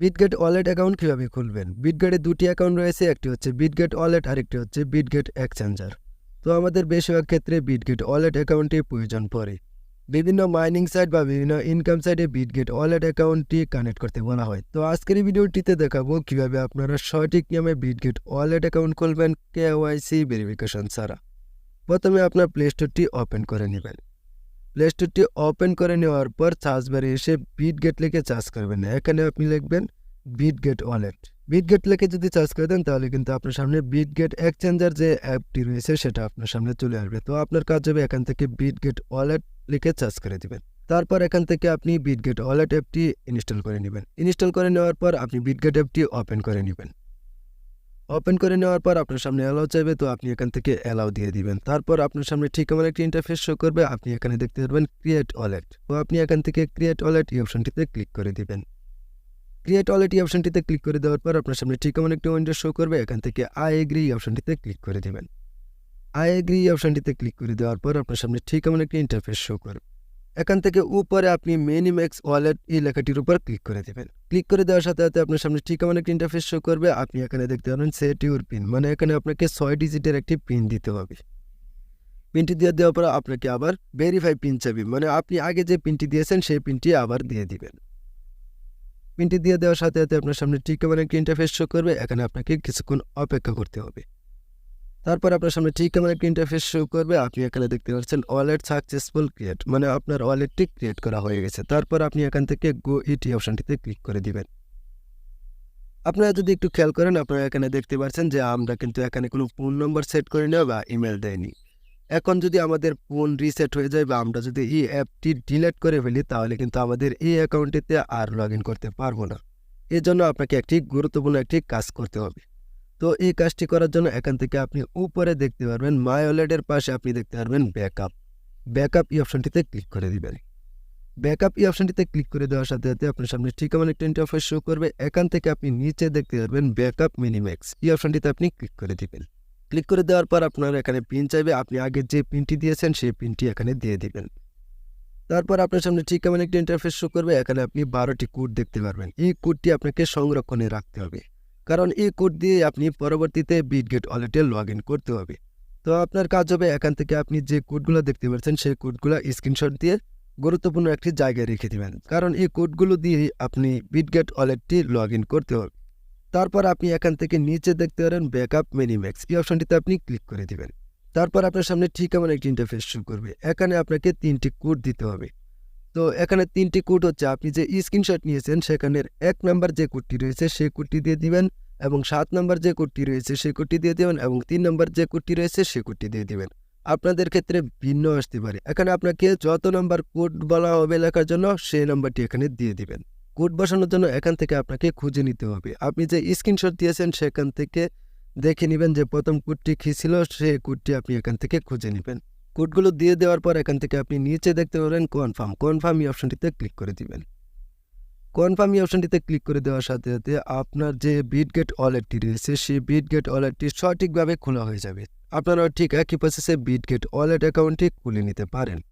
Bitget wallet account কীভাবে খুলবেন? বিটগেটে দুটি অ্যাকাউন্ট রয়েছে, একটি হচ্ছে বিটগেট ওয়ালেট আরেকটি হচ্ছে বিটগেট এক্সচেঞ্জার তো আমাদের বেশিরভাগ ক্ষেত্রে বিটগেট ওয়ালেট অ্যাকাউন্টটি প্রয়োজন পড়ে। বিভিন্ন মাইনিং সাইট বা বিভিন্ন ইনকাম সাইটে বিটগেট ওয়ালেট অ্যাকাউন্টটি কানেক্ট করতে বলা হয়। তো আজকের ভিডিওটিতে দেখাবো কীভাবে আপনারা সঠিক নিয়মে বিটগেট ওয়ালেট অ্যাকাউন্ট খুলবেন কে কেওয়াইসি ভেরিফিকেশন ছাড়া। প্রথমে আপনার প্লে স্টোরটি ওপেন করে নেবেন। প্লে স্টোরটি ওপেন করে নেওয়ার পর সার্চ বারে এসে বিটগেট লিখে চার্জ করবেন। এখানে আপনি লিখবেন বিটগেট ওয়ালেট বিটগেট লিখে যদি চার্জ করে দেন, তাহলে কিন্তু আপনার সামনে বিটগেট এক্সচেঞ্জার যে অ্যাপটি রয়েছে, সেটা আপনার সামনে চলে আসবে। তো আপনার কাজ হবে এখান থেকে বিটগেট ওয়ালেট লিখে চার্জ করে দিবেন। তারপর এখান থেকে আপনি বিটগেট ওয়ালেট অ্যাপটি ইনস্টল করে নেবেন। ইনস্টল করে নেওয়ার পর আপনি বিটগেট অ্যাপটি ওপেন করে নেবেন। ওপেন করে নেওয়ার পর আপনার সামনে অ্যালাউ চাইবে, তো আপনি এখান থেকে অ্যালাউ দিয়ে দিবেন। তারপর আপনার সামনে ঠিক আমার একটি ইন্টারফেস শো করবে, আপনি এখানে দেখতে পারবেন ক্রিয়েট ওয়ালেট তো আপনি এখান থেকে ক্রিয়েট ওয়ালেট এই অপশনটিতে ক্লিক করে দিবেন। ক্রিয়েট ওয়ালেট এই অপশনটিতে ক্লিক করে দেওয়ার পর আপনার সামনে ঠিক এমন একটি উইন্ডো শো করবে, এখান থেকে আই এগ্রি এই অপশনটিতে ক্লিক করে দেবেন। আই এগ্রি এই অপশনটিতে ক্লিক করে দেওয়ার পর আপনার সামনে ঠিক এমন একটি ইন্টারফেস শো করবে। এখান থেকে উপরে আপনি মেনিম্যাক্স ওয়ালেট এই লেখাটির উপর ক্লিক করে দেবেন। ক্লিক করে দেওয়ার সাথে সাথে আপনার সামনে ঠিক এমন একটি ইন্টারফেস শো করবে। আপনি এখানে দেখতে পাবেন সেট ইউর পিন মানে এখানে আপনাকে ছয় ডিজিটের একটি পিন দিতে হবে। পিনটি দিয়ে দেওয়ার পর আপনাকে আবার ভেরিফাই পিন চাবি মানে আপনি আগে যে পিনটি দিয়েছেন সেই পিনটি আবার দিয়ে দিবেন। পিনটি দিয়ে দেওয়ার সাথে সাথে আপনার সামনে ঠিক এমন একটি ইন্টারফেস শো করবে। এখানে আপনাকে কিছুক্ষণ অপেক্ষা করতে হবে। তারপর আপনার সামনে ঠিক এমন একটি ইন্টারফেস শো করবে। আপনি এখানে দেখতে পাচ্ছেন ওয়ালেট সাকসেসফুল ক্রিয়েট মানে আপনার ওয়ালেটটি ক্রিয়েট করা হয়ে গেছে। তারপর আপনি এখান থেকে গো ইটি অপশনটিতে ক্লিক করে দিবেন। আপনারা যদি একটু খেয়াল করেন, আপনারা এখানে দেখতে পাচ্ছেন যে আমরা কিন্তু এখানে কোনো ফোন নম্বর সেট করে নেওয়া বা ইমেল দেয়নি। এখন যদি আমাদের ফোন রিসেট হয়ে যায় বা আমরা যদি এই অ্যাপটি ডিলিট করে ফেলি, তাহলে কিন্তু আমাদের এই অ্যাকাউন্টটিতে আর লগ করতে পারব না। এর জন্য আপনাকে একটি গুরুত্বপূর্ণ একটি কাজ করতে হবে। তো এই কাজটি করার জন্য এখান থেকে আপনি উপরে দেখতে পারবেন মাই ওয়ালেটের পাশে আপনি দেখতে পারবেন ব্যাকআপ ব্যাকআপ এই অপশনটিতে ক্লিক করে দিবেন। ব্যাকআপ এই অপশনটিতে ক্লিক করে দেওয়ার সাথে সাথে আপনার সামনে ঠিক এমন একটা ইন্টারফেস শো করবে। এখান থেকে আপনি নিচে দেখতে পারবেন ব্যাকআপ মিনিম্যাক্স এই অপশনটিতে আপনি ক্লিক করে দিবেন। ক্লিক করে দেওয়ার পর আপনার এখানে পিন চাইবে। আপনি আগে যে পিনটি দিয়েছেন সেই পিনটি এখানে দিয়ে দিবেন। তারপর আপনার সামনে ঠিক এমন একটা ইন্টারফেস শো করবে। এখানে আপনি বারোটি কোড দেখতে পারবেন। এই কোডটি আপনাকে সংরক্ষণে রাখতে হবে। কারণ এই কোড দিয়ে আপনি পরবর্তীতে বিটগেট ওয়ালেটে লগ ইন করতে হবে। তো আপনার কাজ হবে এখান থেকে আপনি যে কোডগুলো দেখতে পাচ্ছেন, সেই কোডগুলো স্ক্রিনশট দিয়ে গুরুত্বপূর্ণ একটি জায়গায় রেখে দেবেন। কারণ এই কোডগুলো দিয়ে আপনি বিটগেট ওয়ালেটটি লগ ইন করতে হবে। তারপর আপনি এখান থেকে নিচে দেখতে পারেন ব্যাকআপ মেনিম্যাক্স এই অপশনটিতে আপনি ক্লিক করে দিবেন। তারপর আপনার সামনে ঠিক এমন একটি ইন্টারফেস শুরু করবে। এখানে আপনাকে তিনটি কোড দিতে হবে। তো এখানে তিনটি কোড হচ্ছে, আপনি যে স্ক্রিনশট নিয়েছেন সেখানের এক নাম্বার যে কোডটি রয়েছে সেই কোডটি দিয়ে দিবেন এবং সাত নাম্বার যে কোডটি রয়েছে সেই কোডটি দিয়ে দেবেন এবং তিন নাম্বার যে কোডটি রয়েছে সেই কোডটি দিয়ে দিবেন। আপনাদের ক্ষেত্রে ভিন্ন আসতে পারে। এখানে আপনাকে যত নাম্বার কোড বলা হবে লেখার জন্য সেই নাম্বারটি এখানে দিয়ে দিবেন। কোড বসানোর জন্য এখান থেকে আপনাকে খুঁজে নিতে হবে। আপনি যে স্ক্রিনশট দিয়েছেন সেখান থেকে দেখে নেবেন যে প্রথম কোডটি কী ছিল, সেই কোডটি আপনি এখান থেকে খুঁজে নেবেন। কোডগুলো দিয়ে দেওয়ার পর এখান থেকে আপনি নিচে দেখতে পাবেন কনফার্ম কনফার্ম এই অপশনটিতে ক্লিক করে দিবেন। কনফার্ম এই অপশনটিতে ক্লিক করে দেওয়ার সাথে সাথে আপনার যে বিটগেট ওয়ালেটটি রয়েছে, সেই বিটগেট ওয়ালেটটি সঠিকভাবে খোলা হয়ে যাবে। আপনারা ঠিক একই প্রসেসে বিটগেট ওয়ালেট অ্যাকাউন্টটি খুলে নিতে পারেন।